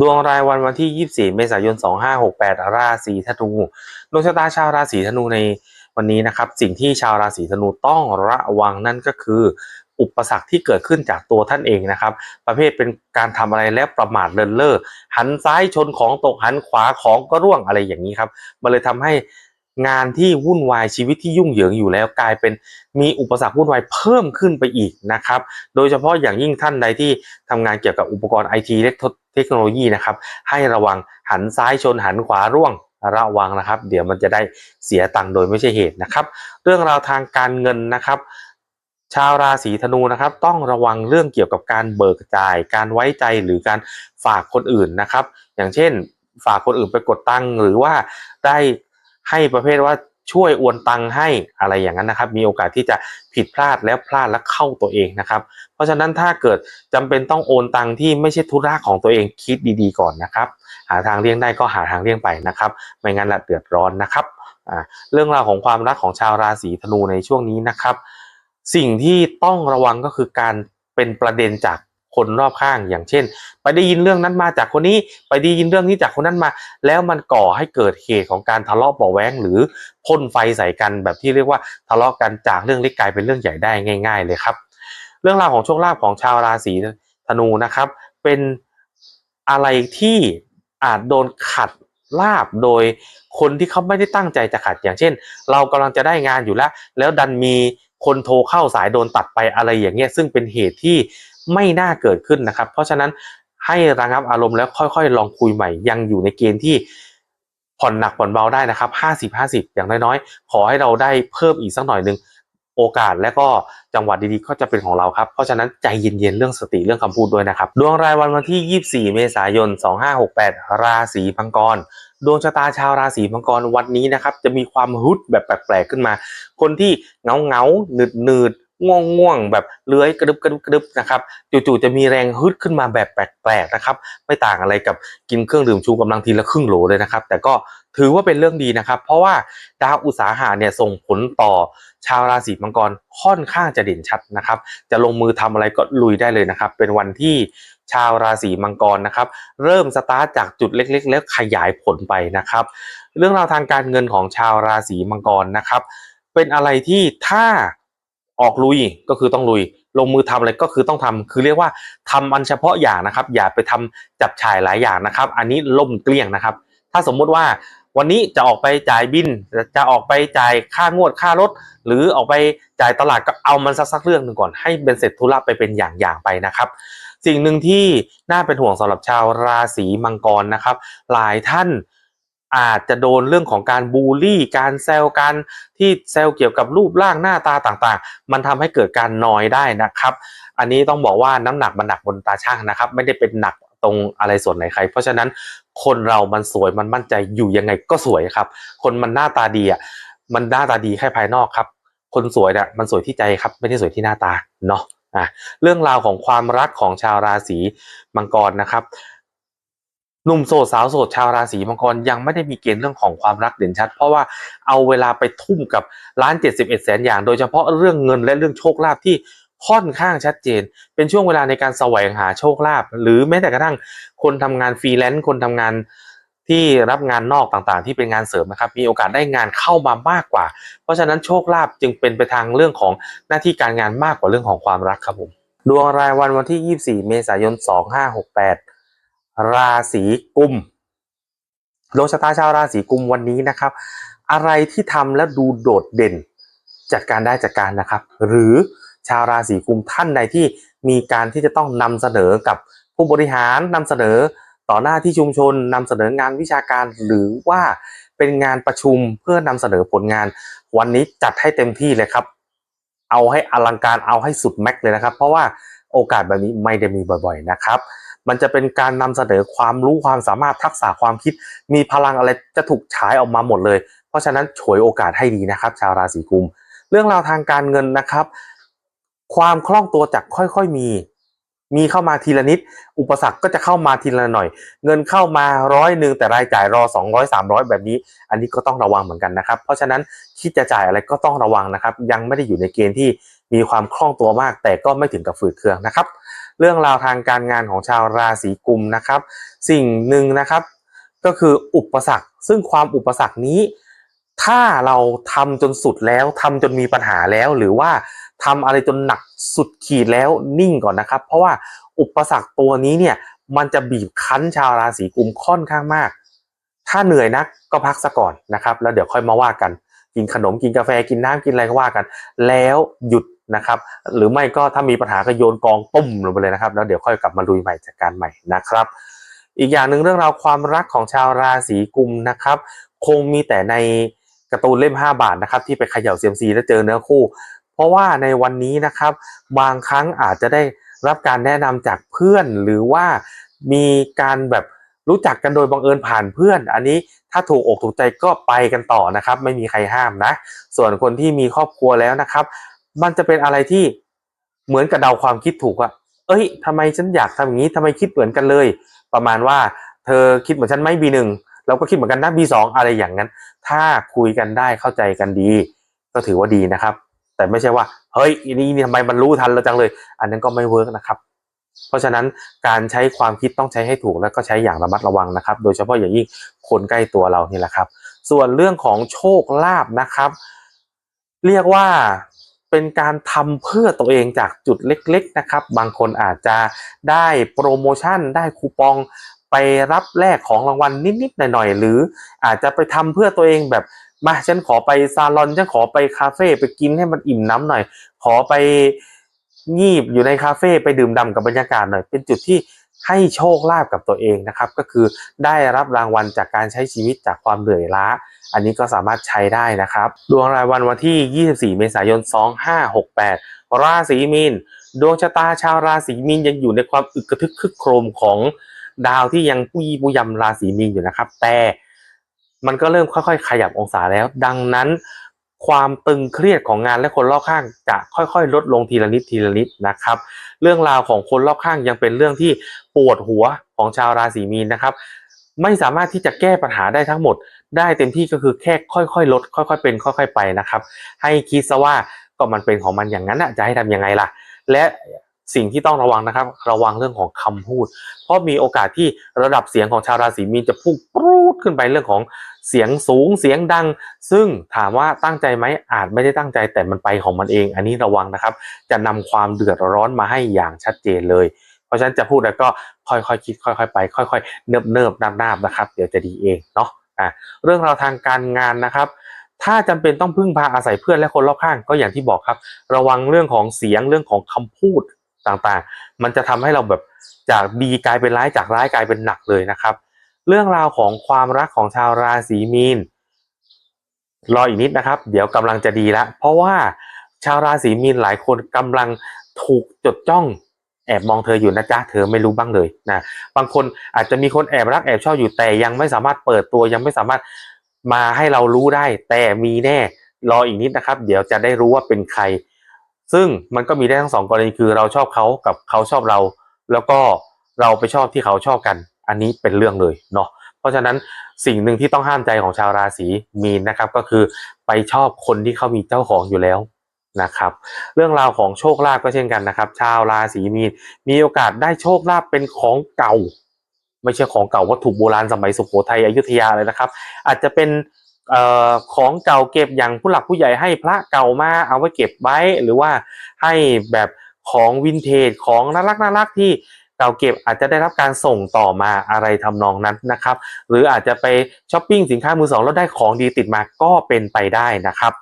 ดวงรายวันวันที่ 24 เมษายน 2568 ราศีธนู ดวงชะตาชาวราศีธนูในวันนี้นะครับ สิ่งที่ชาวราศีธนูต้องระวังนั่นก็คือ อุปสรรคที่เกิดขึ้นจากตัวท่านเองนะครับ ประเภทเป็นการทำอะไรแล้วประมาทเลินเล่อหันซ้ายชนของตกหันขวาของก็ร่วงอะไรอย่างนี้ครับ มันเลยทำให้ งานที่วุ่นวายชีวิตที่ยุ่งเหยิงอยู่แล้วกลายเป็นมีอุปสรรควุ่นวายเพิ่มขึ้นไปอีกนะครับ โดยเฉพาะอย่างยิ่งท่านใดที่ทำงานเกี่ยวกับอุปกรณ์ไอทีเทคโนโลยีนะครับ ให้ระวังหันซ้ายชนหันขวาร่วงระวังนะครับ เดี๋ยวมันจะได้เสียตังค์โดยไม่ใช่เหตุนะครับ เรื่องราวทางการเงินนะครับ ชาวราศีธนูนะครับ ต้องระวังเรื่องเกี่ยวกับการเบิกจ่าย การไว้ใจหรือการฝากคนอื่นนะครับ อย่างเช่น ฝากคนอื่นไปกดตังค์หรือว่าได้ ให้ประเภทว่าช่วยโอนตังให้อะไรอย่างนั้นนะครับ มีโอกาสที่จะผิดพลาดแล้วพลาดแล้วเข้าตัวเองนะครับ เพราะฉะนั้นถ้าเกิดจำเป็นต้องโอนตังที่ไม่ใช่ธุระของตัวเองคิดดีๆก่อนนะครับ หาทางเลี่ยงได้ก็หาทางเลี่ยงไปนะครับ ไม่งั้นละเดือดร้อนนะครับอ่าเรื่องราวของความรักของชาวราศีธนูในช่วงนี้นะครับ สิ่งที่ต้องระวังก็คือการเป็นประเด็นจาก คนรอบข้างอย่างเช่น ไปได้ยินเรื่องนั้นมาจากคนนี้ไปได้ยินเรื่องนี้จากคนนั้นมา แล้วมันก่อให้เกิดเหตุของการทะเลาะเบาแวงหรือพ่นไฟใส่กันแบบที่เรียกว่าทะเลาะกันจากเรื่องเล็กกลายเป็นเรื่องใหญ่ได้ง่าย ๆ เลยครับ เรื่องราวของโชคลาภของชาวราศีธนูนะครับ เป็นอะไรที่อาจโดนขัดลาบโดยคนที่เขาไม่ได้ตั้งใจจะขัดอย่างเช่น เรากำลังจะได้งานอยู่แล้ว แล้วดันมีคนโทรเข้าสายโดนตัดไปอะไรอย่างเงี้ยซึ่งเป็นเหตุที่ ไม่น่าเกิดขึ้นนะครับ เพราะฉะนั้นให้ระงับอารมณ์แล้วค่อยๆ ลองคุยใหม่ ยังอยู่ในเกณฑ์ที่ผ่อนหนักผ่อนเบาได้นะครับ 50 50 อย่างน้อยๆ ขอให้เราได้เพิ่มอีกสักหน่อยหนึ่งโอกาสและก็จังหวะดีๆก็จะเป็นของเราครับ เพราะฉะนั้นใจเย็นๆ เรื่องสติเรื่องคำพูดด้วยนะครับ ดวงรายวันวันที่ 24 เมษายน 2568 ราศีพังกร ดวงชะตาชาวราศีมังกรวันนี้นะครับ จะมีความฮึดแบบแปลกๆขึ้นมา คนที่เงาเงาหนืดหนืด ง่วงง่วงๆแบบเลื้อยกระดึบกระดึบกระดึบนะครับจู่ๆจะมีแรงฮึดขึ้นมาแบบแปลกๆนะครับไม่ต่างอะไรกับกินเครื่องดื่มชูกำลังทีละครึ่งโหลเลยนะครับ แต่ก็ถือว่าเป็นเรื่องดีนะครับ เพราะว่าดาวอุตสาหะเนี่ยส่งผลต่อชาวราศีมังกรค่อนข้างจะเด่นชัดนะครับ จะลงมือทำอะไรก็ลุยได้เลยนะครับ เป็นวันที่ชาวราศีมังกรนะครับ เริ่มสตาร์ทจากจุดเล็ก ๆ แล้วขยายผลไปนะครับ เรื่องราวทางการเงินของชาวราศีมังกรนะครับ เป็นอะไรที่ถ้า ออกลุยก็คือต้องลุย ลงมือทำอะไรก็คือต้องทำคือเรียกว่าทำอันเฉพาะอย่างนะครับ อย่าไปทำจับฉ่ายหลายอย่างนะครับ อันนี้ล่มเกลี้ยงนะครับ ถ้าสมมุติว่าวันนี้จะออกไปจ่ายบิน จะออกไปจ่ายค่างวดค่ารถ หรือออกไปจ่ายตลาดก็เอามันสักสักเรื่องหนึ่งก่อนให้เป็นเสร็จธุระไปเป็นอย่างๆไปนะครับ สิ่งหนึ่งที่น่าเป็นห่วงสำหรับชาวราศีมังกรนะครับ หลายท่าน อาจจะโดนเรื่องของการบูลลี่ การแซวกันที่แซวเกี่ยวกับรูปร่างหน้าตาต่างๆ มันทำให้เกิดการนอยได้นะครับ อันนี้ต้องบอกว่าน้ำหนักมันหนักบนตาช่างนะครับ ไม่ได้เป็นหนักตรงอะไรส่วนไหนใคร เพราะฉะนั้นคนเรามันสวยมันมั่นใจอยู่ยังไงก็สวยครับ คนมันหน้าตาดีอะมันหน้าตาดีแค่ภายนอกครับ คนสวยเนี่ยมันสวยที่ใจครับ ไม่ได้สวยที่หน้าตาเนาะอะเรื่องราวของความรักของชาวราศีมังกรนะครับ หนุ่มโสดสาวโสดชาวราศีมังกรยังไม่ได้มีเกณฑ์เรื่องของความรักเด่นชัด เพราะว่าเอาเวลาไปทุ่มกับล้านเจ็ดสิบเอ็ดแสนอย่าง โดยเฉพาะเรื่องเงินและเรื่องโชคลาภที่ค่อนข้างชัดเจน เป็นช่วงเวลาในการแสวงหาโชคลาภหรือแม้แต่กระทั่งคนทำงานฟรีแลนซ์คนทำงานที่รับงานนอกต่างๆ ที่เป็นงานเสริมนะครับ มีโอกาสได้งานเข้ามามากกว่า เพราะฉะนั้นโชคลาภจึงเป็นไปทางเรื่องของหน้าที่การงานมากกว่าเรื่องของความรักครับผมดวงรายวันวันที่ 24 เมษายน 2568 ราศีกุมดวงชะตาชาวราศีกุมวันนี้นะครับ อะไรที่ทำแล้วดูโดดเด่น จัดการได้จัดการนะครับ หรือชาวราศีกุมท่านใดที่มีการที่จะต้องนำเสนอกับผู้บริหารนำเสนอต่อหน้าที่ชุมชนนำเสนองานวิชาการหรือว่าเป็นงานประชุมเพื่อนำเสนอผลงาน วันนี้จัดให้เต็มที่เลยครับ เอาให้อลังการเอาให้สุดแม็กเลยนะครับ เพราะว่าโอกาสแบบนี้ไม่ได้มีบ่อย ๆนะครับ มันจะเป็นการนำเสนอความรู้ความสามารถทักษะความคิด มีพลังอะไรจะถูกฉายออกมาหมดเลย เพราะฉะนั้นฉวยโอกาสให้ดีนะครับ ชาวราศีกุม เรื่องราวทางการเงินนะครับ ความคล่องตัวจากค่อยๆมี มีเข้ามาทีละนิด อุปสรรคก็จะเข้ามาทีละหน่อย เงินเข้ามาร้อยหนึ่งแต่รายจ่ายรอ 200 300 แบบนี้ อันนี้ก็ต้องระวังเหมือนกันนะครับ เพราะฉะนั้นคิดจะจ่ายอะไรก็ต้องระวังนะครับ ยังไม่ได้อยู่ในเกณฑ์ที่มีความคล่องตัวมาก แต่ก็ไม่ถึงกับฝืดเคืองนะครับ เรื่องราวทางการงานของชาวราศีกุมนะครับ สิ่งหนึ่งนะครับ ก็คืออุปสรรค ซึ่งความอุปสรรคนี้ ถ้าเราทำจนสุดแล้วทำจนมีปัญหาแล้ว หรือว่าทำอะไรจนหนักสุดขีดแล้วนิ่งก่อนนะครับ เพราะว่าอุปสรรคตัวนี้เนี่ยมันจะบีบคั้นชาวราศีกุมค่อนข้างมาก ถ้าเหนื่อยนักก็พักซะก่อนนะครับ แล้วเดี๋ยวค่อยมาว่ากัน กินขนมกินกาแฟกินน้ำกินอะไรก็ว่ากัน แล้วหยุด นะครับ หรือไม่ก็ถ้ามีปัญหาก็โยนกองตุ้มลงไปเลยนะครับ แล้วเดี๋ยวค่อยกลับมาลุยใหม่จัดการใหม่นะครับ อีกอย่างหนึ่งเรื่องราวความรักของชาวราศีกุมนะครับ คงมีแต่ในการ์ตูนเล่ม 5 บาทนะครับ ที่ไปเขย่าเซียมซีแล้วเจอเนื้อคู่ เพราะว่าในวันนี้นะครับ บางครั้งอาจจะได้รับการแนะนำจากเพื่อนหรือว่ามีการแบบรู้จักกันโดยบังเอิญผ่านเพื่อน อันนี้ถ้าถูกอกถูกใจก็ไปกันต่อนะครับ ไม่มีใครห้ามนะ ส่วนคนที่มีครอบครัวแล้วนะครับ มันจะเป็นอะไรที่เหมือนกับเดาความคิดถูกอะเอ้ยทำไมฉันอยากทำอย่างนี้ทำไมคิดเหมือนกันเลย ประมาณว่าเธอคิดเหมือนฉันไหมบีหนึ่งเราก็คิดเหมือนกันนะบีสองอะไรอย่างนั้น ถ้าคุยกันได้เข้าใจกันดี ก็ถือว่าดีนะครับ แต่ไม่ใช่ว่า เฮ้ยอันนี้ทำไมมันรู้ทันเราจังเลย อันนั้นก็ไม่เวิร์กนะครับ เพราะฉะนั้นการใช้ความคิดต้องใช้ให้ถูกแล้วก็ใช้อย่างระมัดระวังนะครับ โดยเฉพาะอย่างยิ่งคนใกล้ตัวเรานี่แหละครับ ส่วนเรื่องของโชคลาภนะครับ เรียกว่า เป็นการทำเพื่อตัวเองจากจุดเล็ก ๆนะครับ บางคนอาจจะได้โปรโมชั่นได้คูปองไปรับแลกของรางวัลนิดๆหน่อยๆหรือ อาจจะไปทำเพื่อตัวเองแบบมาฉันขอไปซาลอนฉันขอไปคาเฟ่ไปกินให้มันอิ่มน้ำหน่อย ขอไปงีบอยู่ในคาเฟ่ไปดื่มด่ำกับบรรยากาศหน่อย เป็นจุดที่ ให้โชคลาภกับตัวเองนะครับ ก็คือได้รับรางวัลจากการใช้ชีวิตจากความเหนื่อยล้า อันนี้ก็สามารถใช้ได้นะครับ ดวงรายวันวันที่ 24 เมษายน 2568 ราศีมีน ดวงชะตาชาวราศีมีนยังอยู่ในความอึกกระทึกคึกโครมของดาวที่ยังปุยปุยำราศีมีนอยู่นะครับ แต่มันก็เริ่มค่อยๆ ขยับองศาแล้ว ดังนั้น ความตึงเครียดของงานและคนรอบข้างจะค่อยๆ ลดลงทีละนิดทีละนิดนะครับ เรื่องราวของคนรอบข้างยังเป็นเรื่องที่ปวดหัวของชาวราศีมีนนะครับ ไม่สามารถที่จะแก้ปัญหาได้ทั้งหมด ได้เต็มที่ก็คือแค่ค่อยๆ ลด ค่อยๆ เป็นค่อย ๆ ไปนะครับ ให้คิดซะว่าก็มันเป็นของมันอย่างนั้นะจะให้ทำยังไงล่ะ และสิ่งที่ต้องระวังนะครับ ระวังเรื่องของคำพูด เพราะมีโอกาสที่ระดับเสียงของชาวราศีมีนจะพุ่งปรูดขึ้นไปเรื่องของ เสียงสูงเสียงดัง ซึ่งถามว่าตั้งใจไหมอาจไม่ได้ตั้งใจแต่มันไปของมันเอง อันนี้ระวังนะครับ จะนำความเดือดร้อนมาให้อย่างชัดเจนเลย เพราะฉะนั้นจะพูดแล้วก็ค่อยๆคิดค่อย ๆ ไป ค่อยๆเนิบเนิบๆนาบๆนะครับ เดี๋ยวจะดีเองเนาะอะเรื่องราวทางการงานนะครับถ้าจำเป็นต้องพึ่งพาอาศัยเพื่อนและคนรอบข้างก็อย่างที่บอกครับ ระวังเรื่องของเสียงเรื่องของคำพูดต่างๆ มันจะทำให้เราแบบจากดีกลายเป็นร้ายจากร้ายกลายเป็นหนักเลยนะครับ เรื่องราวของความรักของชาวราศีมีนรออีกนิดนะครับ เดี๋ยวกำลังจะดีล้วเพราะว่าชาวราศีมีนหลายคนกำลังถูกจดจ้องแอบมองเธออยู่นะจ๊ะเธอไม่รู้บ้างเลยนะบางคนอาจจะมีคนแอบรักแอบชอบอยู่แต่ยังไม่สามารถเปิดตัวยังไม่สามารถมาให้เรารู้ได้ แต่มีแน่รออีกนิดนะครับ เดี๋ยวจะได้รู้ว่าเป็นใคร ซึ่งมันก็มีได้ทั้งสองกรณีคือเราชอบเขากับเขาชอบเรา แล้วก็เราไปชอบที่เขาชอบกัน อันนี้เป็นเรื่องเลยเนาะเพราะฉะนั้นสิ่งหนึ่งที่ต้องห้ามใจของชาวราศีมีนนะครับ ก็คือไปชอบคนที่เขามีเจ้าของอยู่แล้วนะครับ เรื่องราวของโชคลาภก็เช่นกันนะครับ ชาวราศีมีนมีโอกาสได้โชคลาภเป็นของเก่า ไม่ใช่ของเก่าวัตถุโบราณสมัยสุโขทัยอยุธยาเลยนะครับ อาจจะเป็นออของเก่าเก็บอย่างผู้หลักผู้ใหญ่ให้พระเก่ามาเอาไว้เก็บไว้ หรือว่าให้แบบของวินเทจของน่ารักน่ารักที่ เก่าเก็บอาจจะได้รับการส่งต่อมาอะไรทำนองนั้นนะครับ หรืออาจจะไปช้อปปิ้งสินค้ามือสองแล้วได้ของดีติดมาก็เป็นไปได้นะครับ